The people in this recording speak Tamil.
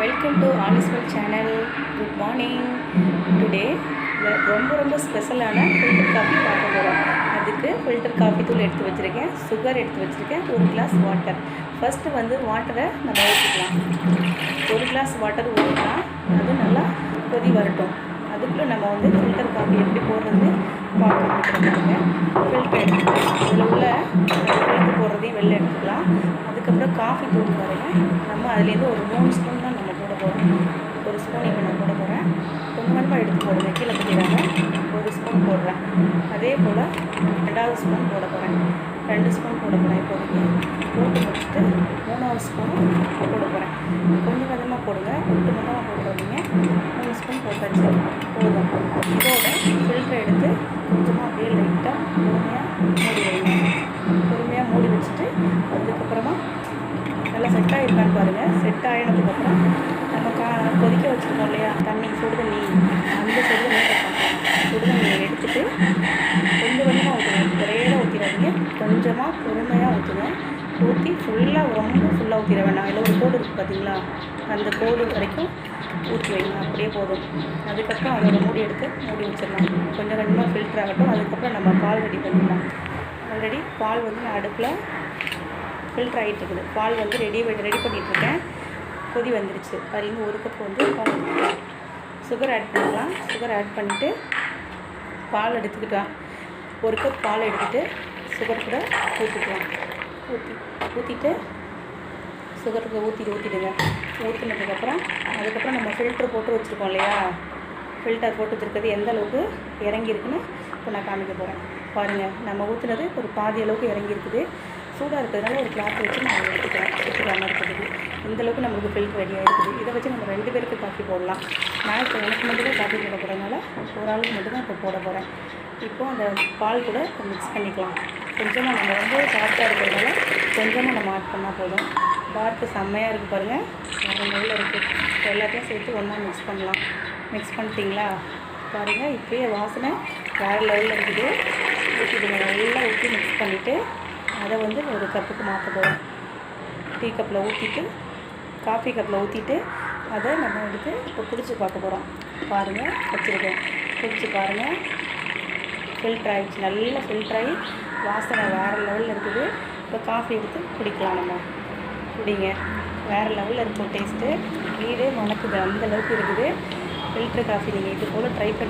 வெல்கம் டு ஆலிஸ்வல் சேனல் குட் மார்னிங் டுடே ரொம்ப ரொம்ப ஸ்பெஷலான ஃபில்டர் காஃபி பார்க்க போகிறோம் அதுக்கு ஃபில்டர் காஃபி தூள் எடுத்து வச்சுருக்கேன். சுகர் எடுத்து வச்சுருக்கேன். ஒரு கிளாஸ் வாட்டர் ஃபஸ்ட்டு வந்து வாட்டரை நம்ம ஊற்றிக்கலாம் ஒரு கிளாஸ் வாட்டர் ஊற்றிக்கலாம் அது நல்லா கொதி வரட்டும். அதுக்குள்ளே நம்ம வந்து ஃபில்டர் காஃபி எப்படி போடுறது பார்க்க ஃபில்டர் எடுத்துக்கலாம் அதில் உள்ள ஃபில்டர் போடுறதையும் வெளில எடுத்துக்கலாம். அதுக்கப்புறம் காஃபி தூள் பாருங்க நம்ம அதுலேருந்து ஒரு மூணு ஸ்பூன் தான் போடுறேன் ஒரு ஸ்பூன் இப்போ நான் போட போகிறேன். கொஞ்சம் கொஞ்சமாக எடுத்து போடுங்க. கீழே கொட்டிடாங்க ஒரு ஸ்பூன் போடுறேன். அதே போல் ரெண்டாவது ஸ்பூன் போட போகிறேன் ரெண்டு ஸ்பூன் போட போகிறேன் இப்போதைக்கு. போட்டு முடிச்சுட்டு மூணாவது ஸ்பூன் போட போகிறேன் கொஞ்சம் கொஞ்சமாக போடுங்க. ஒட்டு மொத்தமாக போட்டுறாதீங்க மூணு ஸ்பூன் போட்டாச்சு. போதும். இதோட ஃபில்டர் எடுத்து கொஞ்சமாக அப்படியே லைட்டாக பொறுமையாக மூடி வைங்க. பொறுமையாக மூடி வச்சுட்டு அதுக்கப்புறமா நல்லா செட் ஆகிருக்கான்னு பாருங்கள் செட் ஆகினதுக்கப்புறம் நம்ம கா கொதிக்க வச்சுருக்கோம் இல்லையா? தண்ணி சுடு தண்ணி அந்த சுடு தண்ணி சுடு தண்ணியை எடுத்துட்டு கொஞ்சம் கொஞ்சமாக ஊற்றுங்க ஒரேடாக ஊற்றிடாதீங்க கொஞ்சமாக பொறுமையாக ஊற்றுவேன் ஊற்றி ஃபுல்லாக ரொம்ப ஃபுல்லாக ஊற்றிட வேண்டாம் இல்லை ஒரு கோடு இருக்குது பார்த்தீங்களா அந்த கோடு வரைக்கும் ஊற்றி வைங்க. அப்படியே போதும். அதுக்கப்புறம் அதோட மூடி எடுத்து மூடி வச்சிடலாம். கொஞ்சம் கொஞ்சமாக ஃபில்டர் ஆகட்டும். அதுக்கப்புறம் நம்ம பால் ரெடி பண்ணிடலாம். ஆல்ரெடி பால் வந்து நான் அடுப்பில் ஃபில்டர் ஆகிட்டு இருக்குது. பால் வந்து ரெடி ரெடி பண்ணிகிட்ருக்கேன் கொதி வந்துடுச்சு பாருங்க ஒரு கப் வந்து பால் சுகர் ஆட் பண்ணிக்கலாம். சுகர் ஆட் பண்ணிவிட்டு பால் எடுத்துக்கிட்டோம். ஒரு கப் பால் எடுத்துகிட்டு சுகர் கூட ஊற்றிக்கலாம் ஊற்றி ஊற்றிட்டு சுகருக்கு ஊற்றிட்டு ஊற்றிடுங்க ஊற்றினதுக்கப்புறம் அதுக்கப்புறம் நம்ம ஃபில்ட்ரு போட்டு வச்சுருக்கோம் இல்லையா? ஃபில்டர் போட்டு வச்சுருக்கிறது எந்த அளவுக்கு இறங்கியிருக்குன்னு இப்போ நான் காமிக்க போகிறேன் பாருங்கள் நம்ம ஊற்றுனது ஒரு பாதி அளவுக்கு இறங்கியிருக்குது. சூடாக இருக்கிறதுனால ஒரு கிளாத் வச்சு நான் எடுத்துக்கிறேன். எடுத்துக்காமல் இருக்கிறதுக்கு இந்த அளவுக்கு நம்மளுக்கு ஃபில்ட் ரெடியாக இருக்குது இதை வச்சு நம்ம ரெண்டு பேருக்கு காஃபி போடலாம். நான் இப்போ எனக்கு மட்டும்தான் காஃபி போட போகிறதுனால ஒரு ஆளுக்கு மட்டும்தான் இப்போ போட போகிறேன் இப்போது அந்த பால் கூட மிக்ஸ் பண்ணிக்கலாம். கொஞ்சமாக நம்ம ரொம்ப சாஃப்டாக இருக்கிறதுனால கொஞ்சமாக நம்ம ஆட் பண்ணால் போதும். டார்க்கு செம்மையாக இருக்குது பாருங்கள் வேறு லெவலில் இருக்குது எல்லாத்தையும் சேர்த்து ஒன்றா மிக்ஸ் பண்ணலாம். மிக்ஸ் பண்ணிட்டீங்களா? பாருங்கள் இப்போயே வாசனை வேறு லெவலில் இருக்குது. ஊற்றிடுங்க நல்லா ஊற்றி மிக்ஸ் பண்ணிவிட்டு அதை வந்து ஒரு கப்புக்கு மாற்ற போகிறோம் டீ கப்பில் ஊற்றிட்டு காஃபி கப்பில் ஊற்றிட்டு அதை நம்ம எடுத்து இப்போ பிடிச்சி பார்க்க போகிறோம். பாருங்கள் வச்சுருக்கேன் குடித்து பாருங்கள் ஃபில்ட்ரு ஆகிடுச்சு நல்லா ஃபில்ட்ரு ஆகி வாசனை வேறு லெவலில் இருக்குது. இப்போ காஃபி எடுத்து குடிக்கலாம் நம்ம. குடிங்க. வேறு லெவலில் இருக்கும் டேஸ்ட்டு வீடே மணக்குது அந்தளவுக்கு இருக்குது. ஃபில்ட்ரு காஃபி நீங்கள் இது போல் ட்ரை பண்ணி